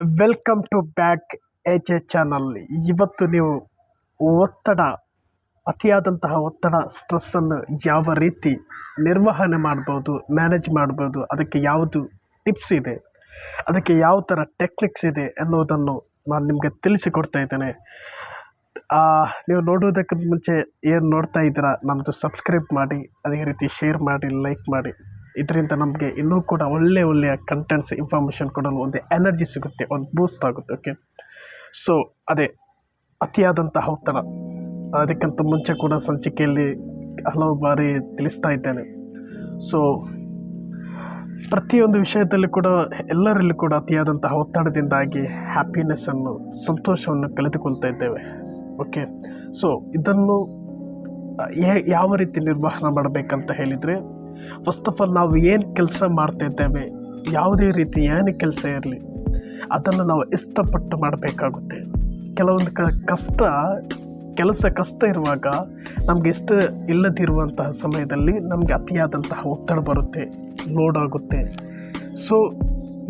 Welcome to back H A channel ಇವತ್ತು ನೀವು ಒತ್ತಡ, ಅತಿಯಾದಂತಹ ಒತ್ತಡ ಸ್ಟ್ರೆಸ್ಸನ್ನು ಯಾವ ರೀತಿ ನಿರ್ವಹಣೆ ಮಾಡ್ಬೋದು ಮ್ಯಾನೇಜ್ ಮಾಡ್ಬೋದು, ಅದಕ್ಕೆ ಯಾವುದು ಟಿಪ್ಸ್ ಇದೆ, ಅದಕ್ಕೆ ಯಾವ ಥರ ಟೆಕ್ನಿಕ್ಸ್ ಇದೆ ಎನ್ನುವುದನ್ನು ನಾನು ನಿಮಗೆ ತಿಳಿಸಿಕೊಡ್ತಾ ಇದ್ದೇನೆ. ನೀವು ನೋಡುವುದಕ್ಕೆ ಮುಂಚೆ ಏನು ನೋಡ್ತಾ ಇದ್ದೀರಾ ನಮ್ಮದು ಸಬ್ಸ್ಕ್ರೈಬ್ ಮಾಡಿ, ಅದೇ ರೀತಿ ಶೇರ್ ಮಾಡಿ ಲೈಕ್ ಮಾಡಿ. ಇದರಿಂದ ನಮಗೆ ಇನ್ನೂ ಕೂಡ ಒಳ್ಳೆಯ ಒಳ್ಳೆಯ ಕಂಟೆಂಟ್ಸ್ ಇನ್ಫಾರ್ಮೇಷನ್ ಕೊಡಲು ಒಂದು ಎನರ್ಜಿ ಸಿಗುತ್ತೆ, ಒಂದು ಬೂಸ್ಟ್ ಆಗುತ್ತೆ ಓಕೆ ಸೊ ಅದೇ ಅತಿಯಾದಂತಹ ಒತ್ತಡ ಅದಕ್ಕಿಂತ ಮುಂಚೆ ಕೂಡ ಸಂಚಿಕೆಯಲ್ಲಿ ಹಲವು ಬಾರಿ ತಿಳಿಸ್ತಾ ಇದ್ದೇನೆ. ಸೊ ಪ್ರತಿಯೊಂದು ವಿಷಯದಲ್ಲಿ ಕೂಡ ಎಲ್ಲರಲ್ಲೂ ಕೂಡ ಅತಿಯಾದಂತಹ ಒತ್ತಡದಿಂದಾಗಿ ಹ್ಯಾಪಿನೆಸ್ಸನ್ನು ಸಂತೋಷವನ್ನು ಕಳೆದುಕೊಳ್ತಾ ಇದ್ದೇವೆ ಓಕೆ ಸೊ ಇದನ್ನು ಯಾವ ರೀತಿ ನಿರ್ವಹಣೆ ಮಾಡಬೇಕಂತ ಹೇಳಿದರೆ ಫಸ್ಟ್ ಆಫ್ ಆಲ್ ನಾವು ಏನು ಕೆಲಸ ಮಾಡ್ತಾ ಇದ್ದೇವೆ ಯಾವುದೇ ರೀತಿ ಏನೇ ಕೆಲಸ ಇರಲಿ, ಅದನ್ನು ನಾವು ಇಷ್ಟಪಟ್ಟು ಮಾಡಬೇಕಾಗುತ್ತೆ. ಕೆಲವೊಂದು ಕ, ಕಷ್ಟ, ಕೆಲಸ ಕಷ್ಟ ಇರುವಾಗ ನಮಗೆ ಇಷ್ಟ ಇಲ್ಲದಿರುವಂತಹ ಸಮಯದಲ್ಲಿ ನಮಗೆ ಅತಿಯಾದಂತಹ ಒತ್ತಡ ಬರುತ್ತೆ ಲೋಡ್ ಆಗುತ್ತೆ. ಸೊ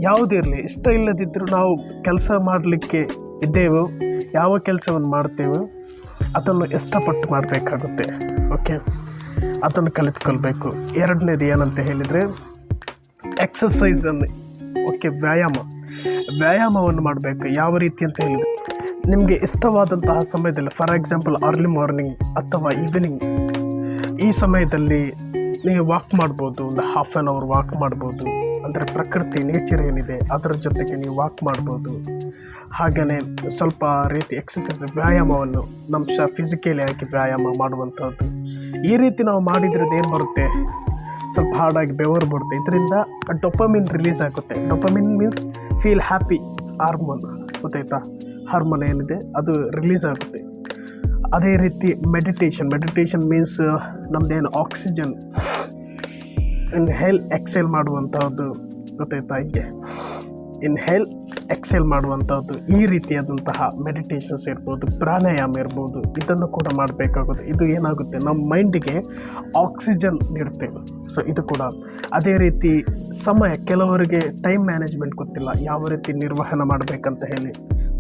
ಯಾವುದಿರಲಿ ಇಷ್ಟ ಇಲ್ಲದಿದ್ದರೂ ನಾವು ಕೆಲಸ ಮಾಡಲಿಕ್ಕೆ ಇದ್ದೇವೋ, ಯಾವ ಕೆಲಸವನ್ನು ಮಾಡ್ತೇವೋ, ಅದನ್ನು ಇಷ್ಟಪಟ್ಟು ಮಾಡಬೇಕಾಗುತ್ತೆ. ಓಕೆ ಅದನ್ನು ಕಲಿತ್ಕೊಳ್ಬೇಕು. ಎರಡನೇದು ಏನಂತ ಹೇಳಿದರೆ ಎಕ್ಸಸೈಸನ್ನು ಓಕೆ, ವ್ಯಾಯಾಮ. ವ್ಯಾಯಾಮವನ್ನು ಮಾಡಬೇಕು. ಯಾವ ರೀತಿ ಅಂತ ಹೇಳಿದರೆ, ನಿಮಗೆ ಇಷ್ಟವಾದಂತಹ ಸಮಯದಲ್ಲಿ ಫಾರ್ ಎಕ್ಸಾಂಪಲ್ ಅರ್ಲಿ ಮಾರ್ನಿಂಗ್ ಅಥವಾ ಈವ್ನಿಂಗ್ ಈ ಸಮಯದಲ್ಲಿ ನೀವು ವಾಕ್ ಮಾಡ್ಬೋದು, ಒಂದು ಹಾಫ್ ಆ್ಯನ್ ಅವರ್ ವಾಕ್ ಮಾಡ್ಬೋದು. ಅಂದರೆ ಪ್ರಕೃತಿ ನೇಚರ್ ಏನಿದೆ, ಅದರ ಜೊತೆಗೆ ನೀವು ವಾಕ್ ಮಾಡ್ಬೋದು. ಹಾಗೆಯೇ ಸ್ವಲ್ಪ ರೀತಿ ಎಕ್ಸಸೈಸ್ ವ್ಯಾಯಾಮವನ್ನು ನಮ್ಮ ಶ ಫಿಸಿಕಲಿ ಹಾಕಿ ವ್ಯಾಯಾಮ ಮಾಡುವಂಥದ್ದು. ಈ ರೀತಿ ನಾವು ಮಾಡಿದ್ರದ್ದು ಏನು ಬರುತ್ತೆ? ಸ್ವಲ್ಪ ಹಾರ್ಡಾಗಿ ಬೆವರು ಬರುತ್ತೆ. ಇದರಿಂದ ಡೊಪಮಿನ್ ರಿಲೀಸ್ ಆಗುತ್ತೆ. Dopamine means feel happy hormone ಗೊತ್ತಾಯ್ತಾ ಹಾರ್ಮೋನ್ ಏನಿದೆ, ಅದು ರಿಲೀಸ್ ಆಗುತ್ತೆ. ಅದೇ ರೀತಿ ಮೆಡಿಟೇಷನ್ ಮೆಡಿಟೇಷನ್ ಮೀನ್ಸ್ ನಮ್ಮದೇನು ಆಕ್ಸಿಜನ್ ಇನ್ಹೇಲ್ ಎಕ್ಸೆಲ್ ಮಾಡುವಂಥದ್ದು ಗೊತ್ತಾಯ್ತಾ ಹೀಗೆ? ಇನ್ಹೇಲ್ ಎಕ್ಸೆಲ್ ಮಾಡುವಂಥದ್ದು ಈ ರೀತಿಯಾದಂತಹ ಮೆಡಿಟೇಷನ್ಸ್ ಇರ್ಬೋದು, ಪ್ರಾಣಾಯಾಮ ಇರ್ಬೋದು, ಇದನ್ನು ಕೂಡ ಮಾಡಬೇಕಾಗುತ್ತೆ. ಇದು ಏನಾಗುತ್ತೆ? ನಮ್ಮ ಮೈಂಡಿಗೆ ಆಕ್ಸಿಜನ್ ನೀಡುತ್ತೆ. ಸೊ, ಇದು ಕೂಡ ಅದೇ ರೀತಿ ಸಮಯ, ಕೆಲವರಿಗೆ ಟೈಮ್ ಮ್ಯಾನೇಜ್ಮೆಂಟ್ ಗೊತ್ತಿಲ್ಲ, ಯಾವ ರೀತಿ ನಿರ್ವಹಣೆ ಮಾಡಬೇಕಂತ ಹೇಳಿ.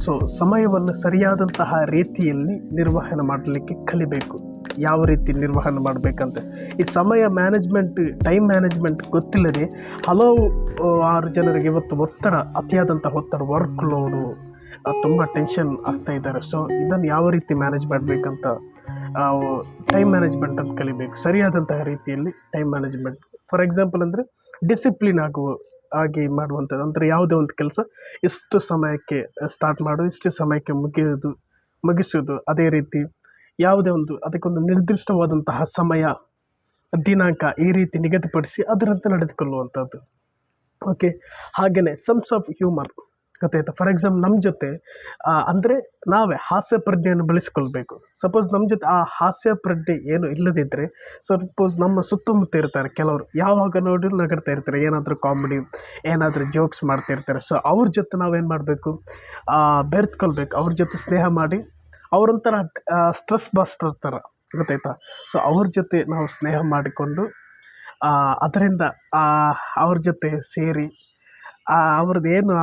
ಸೊ, ಸಮಯವನ್ನು ಸರಿಯಾದಂತಹ ರೀತಿಯಲ್ಲಿ ನಿರ್ವಹಣೆ ಮಾಡಲಿಕ್ಕೆ ಕಲಿಬೇಕು. ಯಾವ ರೀತಿ ನಿರ್ವಹಣೆ ಮಾಡಬೇಕಂತ. ಈ ಸಮಯ ಮ್ಯಾನೇಜ್ಮೆಂಟ್ ಟೈಮ್ ಮ್ಯಾನೇಜ್ಮೆಂಟ್ ಗೊತ್ತಿಲ್ಲದೆ ಹಲವು ಆರು ಜನರಿಗೆ ಇವತ್ತು ಒತ್ತಡ ಅತಿಯಾದಂಥ ಒತ್ತಡ ವರ್ಕ್ ಲೋಡು ತುಂಬ ಟೆನ್ಷನ್ ಆಗ್ತಾ ಇದ್ದಾರೆ. ಸೊ ಇದನ್ನು ಯಾವ ರೀತಿ ಮ್ಯಾನೇಜ್ ಮಾಡಬೇಕಂತ ಟೈಮ್ ಮ್ಯಾನೇಜ್ಮೆಂಟ್ ಅಂತ ಕಲಿಬೇಕು. ಸರಿಯಾದಂತಹ ರೀತಿಯಲ್ಲಿ ಟೈಮ್ ಮ್ಯಾನೇಜ್ಮೆಂಟ್ ಫಾರ್ ಎಕ್ಸಾಂಪಲ್ ಅಂದರೆ ಡಿಸಿಪ್ಲಿನ್ ಆಗುವ, ಹಾಗೆ ಮಾಡುವಂಥದ್ದು. ಅಂದರೆ ಯಾವುದೇ ಒಂದು ಕೆಲಸ, ಇಷ್ಟು ಸಮಯಕ್ಕೆ ಸ್ಟಾರ್ಟ್ ಮಾಡು, ಇಷ್ಟು ಸಮಯಕ್ಕೆ ಮುಗಿಯೋದು, ಮುಗಿಸೋದು. ಅದೇ ರೀತಿ ಯಾವುದೇ ಒಂದು, ಅದಕ್ಕೊಂದು ನಿರ್ದಿಷ್ಟವಾದಂತಹ ಸಮಯ, ದಿನಾಂಕ ಈ ರೀತಿ ನಿಗದಿಪಡಿಸಿ ಅದರಂತೆ ನಡೆದುಕೊಳ್ಳುವಂಥದ್ದು. ಓಕೆ ಹಾಗೆಯೇ ಸಮ್ಸ್ ಆಫ್ ಹ್ಯೂಮರ್ ಗೊತ್ತಾಯ್ತಾ ಫಾರ್ ಎಕ್ಸಾಂಪಲ್ ನಮ್ಮ ಜೊತೆ ಅಂದರೆ ನಾವೇ ಹಾಸ್ಯ ಪ್ರಜ್ಞೆಯನ್ನು ಬೆಳೆಸ್ಕೊಳ್ಬೇಕು. ಸಪೋಸ್ ನಮ್ಮ ಜೊತೆ ಆ ಹಾಸ್ಯ ಪ್ರಜ್ಞೆ ಏನು ಇಲ್ಲದಿದ್ದರೆ ಸಪೋಸ್ ನಮ್ಮ ಸುತ್ತಮುತ್ತ ಇರ್ತಾರೆ ಕೆಲವರು, ಯಾವಾಗ ನೋಡಿದ್ರು ನಗರ್ತಾ ಇರ್ತಾರೆ, ಏನಾದರೂ ಕಾಮಿಡಿ ಏನಾದರೂ ಜೋಕ್ಸ್ ಮಾಡ್ತಾ ಇರ್ತಾರೆ. ಸೊ ಅವ್ರ ಜೊತೆ ನಾವೇನು ಮಾಡಬೇಕು? ಬೆರೆತ್ಕೊಳ್ಬೇಕು. ಅವ್ರ ಜೊತೆ ಸ್ನೇಹ ಮಾಡಿ ಅವರೊಂಥರ ಸ್ಟ್ರೆಸ್ ಬಸ್ಟರ್ ಥರ ಗೊತ್ತಾಯ್ತಾ? ಸೊ ಅವ್ರ ಜೊತೆ ನಾವು ಸ್ನೇಹ ಮಾಡಿಕೊಂಡು ಅದರಿಂದ ಅವ್ರ ಜೊತೆ ಸೇರಿ ಅವ್ರದ್ದು ಏನು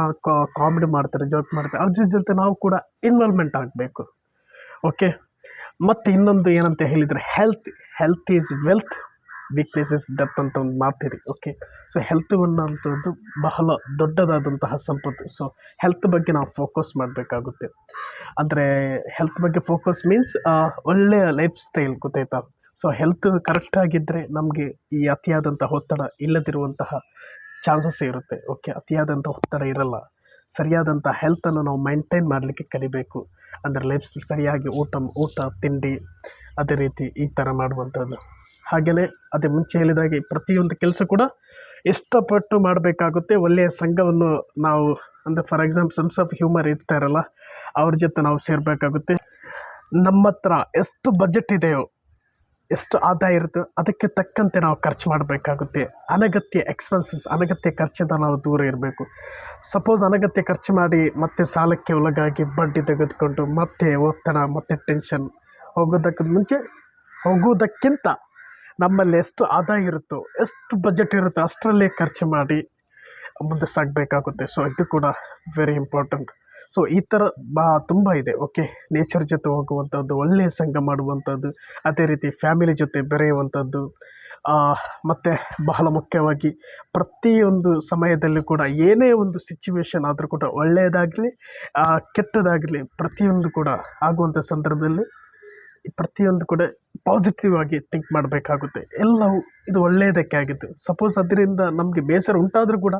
ಕಾಮಿಡಿ ಮಾಡ್ತಾರೆ ಜೋಕ್ ಮಾಡ್ತಾರೆ, ಅವ್ರ ಜೊತೆ ನಾವು ಕೂಡ ಇನ್ವಾಲ್ವ್ಮೆಂಟ್ ಆಗಬೇಕು. ಓಕೆ ಮತ್ತು ಇನ್ನೊಂದು ಏನಂತ ಹೇಳಿದರೆ health health is wealth weakness is ಅಂತ ಒಂದು ಮಾತಿದೆ ಓಕೆ ಸೊ ಹೆಲ್ತ್ ಅನ್ನೋಂಥದ್ದು ಬಹಳ ದೊಡ್ಡದಾದಂತಹ ಸಂಪತ್ತು. ಸೊ ಹೆಲ್ತ್ ಬಗ್ಗೆ ನಾವು ಫೋಕಸ್ ಮಾಡಬೇಕಾಗುತ್ತೆ. ಅಂದರೆ ಹೆಲ್ತ್ ಬಗ್ಗೆ ಫೋಕಸ್ ಮೀನ್ಸ್ ಒಳ್ಳೆಯ ಲೈಫ್ ಸ್ಟೈಲ್ ಗೊತ್ತಾಯ್ತಾ ಸೊ ಹೆಲ್ತ್ ಕರೆಕ್ಟಾಗಿದ್ದರೆ ನಮಗೆ ಈ ಅತಿಯಾದಂಥ ಒತ್ತಡ ಇಲ್ಲದಿರುವಂತಹ ಚಾನ್ಸಸ್ ಇರುತ್ತೆ. ಓಕೆ ಅತಿಯಾದಂಥ ಒತ್ತಡ ಇರಲ್ಲ. ಸರಿಯಾದಂಥ ಹೆಲ್ತನ್ನು ನಾವು ಮೈಂಟೈನ್ ಮಾಡಲಿಕ್ಕೆ ಕಲಿಬೇಕು. ಅಂದರೆ ಲೈಫ್ ಸ್ಟೈಲ್ ಸರಿಯಾಗಿ ಊಟ ಊಟ, ತಿಂಡಿ, ಅದೇ ರೀತಿ ಈ ಥರ ಮಾಡುವಂಥದ್ದು. ಹಾಗೆಯೇ ಅದೇ ಮುಂಚೆ ಹೇಳಿದಾಗೆ ಪ್ರತಿಯೊಂದು ಕೆಲಸ ಕೂಡ ಇಷ್ಟಪಟ್ಟು ಮಾಡಬೇಕಾಗುತ್ತೆ. ಒಳ್ಳೆಯ ಸಂಘವನ್ನು ನಾವು, ಅಂದರೆ for example sense of humour ಇರ್ತಾರಲ್ಲ ಅವ್ರ ಜೊತೆ ನಾವು ಸೇರಬೇಕಾಗುತ್ತೆ. ನಮ್ಮ ಹತ್ರ ಎಷ್ಟು ಬಜೆಟ್ ಇದೆಯೋ, ಎಷ್ಟು ಆದಾಯ ಇರುತ್ತೋ ಅದಕ್ಕೆ ತಕ್ಕಂತೆ ನಾವು ಖರ್ಚು ಮಾಡಬೇಕಾಗುತ್ತೆ. ಅನಗತ್ಯ ಎಕ್ಸ್ಪೆನ್ಸಸ್ ಅನಗತ್ಯ ಖರ್ಚಿಂದ ನಾವು ದೂರ ಇರಬೇಕು. ಸಪೋಸ್ ಅನಗತ್ಯ ಖರ್ಚು ಮಾಡಿ ಮತ್ತೆ ಸಾಲಕ್ಕೆ ಒಳಗಾಗಿ ಬಡ್ಡಿ ತೆಗೆದುಕೊಂಡು ಮತ್ತೆ ಒತ್ತಡ, ಮತ್ತೆ ಟೆನ್ಷನ್ ಹೋಗೋದಕ್ಕಿಂತ ಮುಂಚೆ ಹೋಗುವುದಕ್ಕಿಂತ ನಮ್ಮಲ್ಲಿ ಎಷ್ಟು ಆದಾಯ ಇರುತ್ತೋ, ಎಷ್ಟು ಬಜೆಟ್ ಇರುತ್ತೋ ಅಷ್ಟರಲ್ಲೇ ಖರ್ಚು ಮಾಡಿ ಮುಂದೆ ಸಾಗಬೇಕಾಗುತ್ತೆ. ಸೊ ಇದು ಕೂಡ ವೆರಿ ಇಂಪಾರ್ಟೆಂಟ್ ಸೊ ಈ ಥರ ಬಾ, ತುಂಬ ಇದೆ. ಓಕೆ ನೇಚರ್ ಜೊತೆ ಹೋಗುವಂಥದ್ದು ಒಳ್ಳೆಯ ಸಂಘ ಮಾಡುವಂಥದ್ದು, ಅದೇ ರೀತಿ ಫ್ಯಾಮಿಲಿ ಜೊತೆ ಬೆರೆಯುವಂಥದ್ದು ಮತ್ತು ಬಹಳ ಮುಖ್ಯವಾಗಿ ಪ್ರತಿಯೊಂದು ಸಮಯದಲ್ಲಿ ಕೂಡ ಏನೇ ಒಂದು ಸಿಚುವೇಶನ್ ಆದರೂ ಕೂಡ ಒಳ್ಳೆಯದಾಗಲಿ ಕೆಟ್ಟದಾಗಲಿ ಪ್ರತಿಯೊಂದು ಕೂಡ ಆಗುವಂಥ ಸಂದರ್ಭದಲ್ಲಿ ಪ್ರತಿಯೊಂದು ಕೂಡ ಪಾಸಿಟಿವ್ ಆಗಿ ಥಿಂಕ್ ಮಾಡಬೇಕಾಗುತ್ತೆ. ಎಲ್ಲವೂ ಇದು ಒಳ್ಳೆಯದಕ್ಕೆ ಆಗಿತ್ತು ಸಪೋಸ್ ಅದರಿಂದ ನಮಗೆ ಬೇಸರ ಉಂಟಾದರೂ ಕೂಡ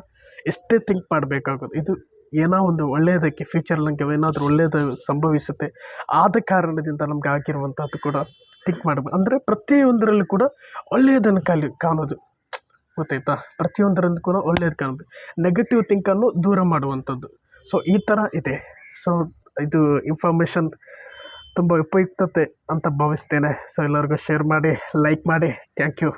ಎಷ್ಟೇ ಥಿಂಕ್ ಮಾಡಬೇಕಾಗುತ್ತೆ ಇದು ಏನೋ ಒಂದು ಒಳ್ಳೆಯದಕ್ಕೆ ಫ್ಯೂಚರ್ ನಮಗೆ ಏನಾದರೂ ಒಳ್ಳೆಯದು ಸಂಭವಿಸುತ್ತೆ ಆದ ಕಾರಣದಿಂದ ನಮಗೆ ಆಗಿರುವಂಥದ್ದು ಕೂಡ ಥಿಂಕ್ ಮಾಡಬೇಕು ಅಂದರೆ ಪ್ರತಿಯೊಂದರಲ್ಲೂ ಕೂಡ ಒಳ್ಳೆಯದನ್ನು ಕಲಿ ಕಾಣೋದು. ಗೊತ್ತಾಯ್ತಾ? ಪ್ರತಿಯೊಂದರಲ್ಲೂ ಕೂಡ ಒಳ್ಳೆಯದು ಕಾಣೋದು ನೆಗೆಟಿವ್ ಥಿಂಕನ್ನು ದೂರ ಮಾಡುವಂಥದ್ದು. ಸೊ ಈ ಥರ ಇದೆ. ಸೊ ಇದು ಇನ್ಫಾರ್ಮೇಷನ್ ತುಂಬ ಉಪಯುಕ್ತತೆ ಅಂತ ಭಾವಿಸ್ತೇನೆ. ಸೊ ಎಲ್ಲರಿಗೂ ಶೇರ್ ಮಾಡಿ ಲೈಕ್ ಮಾಡಿ. Thank you